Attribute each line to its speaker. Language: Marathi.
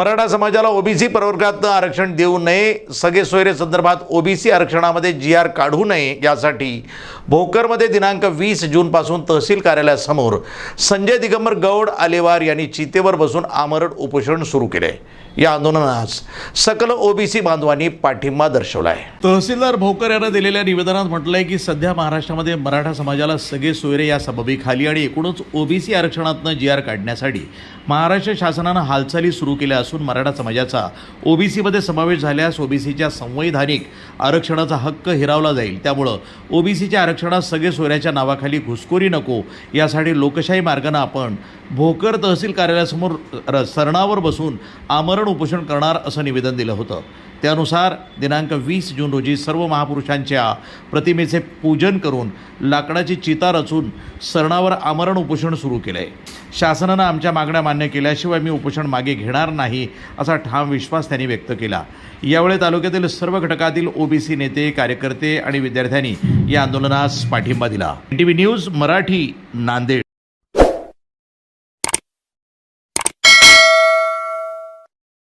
Speaker 1: मराठा समाजाला ओबीसी प्रवर्गात आरक्षण देऊ नये सगळे सोयरे संदर्भात ओबीसी आरक्षणामध्ये जी आर काढू नये यासाठी भोकरमध्ये दिनांक वीस जूनपासून तहसील कार्यालयासमोर संजय दिगंबर गौड आलेवार यांनी चितेवर बसून आमरण उपोषण सुरू केले. या आंदोलनास सकल ओबीसी बांधवांनी पाठिंबा दर्शवला आहे
Speaker 2: तहसीलदार भोकर यांना दिलेल्या निवेदनात म्हटलंय की सध्या महाराष्ट्रामध्ये मराठा समाजाला सगळे सोयरे या सबबीखाली आणि एकूणच ओबीसी आरक्षणातनं जी आर काढण्यासाठी महाराष्ट्र शासनानं हालचाली सुरू केल्या असून मराठा समाजाचा. ओबीसीमध्ये समावेश झाल्यास ओबीसीच्या संवैधानिक आरक्षणाचा हक्क हिरावला जाईल. त्यामुळं ओबीसीच्या आरक्षणात सगळे सोयऱ्याच्या नावाखाली घुसखोरी नको. यासाठी लोकशाही मार्गानं आपण भोकर तहसील कार्यालयासमोर र- सरणावर बसून आमरण उपोषण करणार असं निवेदन दिलं होतं. त्यानुसार दिनांक वीस जून रोजी सर्व महापुरुषांच्या प्रतिमेचे पूजन करून लाकडाची चिता रचून सरणावर आमरण उपोषण सुरू केलं आहे शासनानं आमच्या मागण्या मान्य केल्याशिवाय मी उपोषण मागे घेणार नाही असा ठाम विश्वास त्यांनी व्यक्त केला. यावेळी तालुक्यातील सर्व घटकातील ओबीसी नेते कार्यकर्ते आणि विद्यार्थ्यांनी या आंदोलनास पाठिंबा दिला. T V news Marathi Nanded.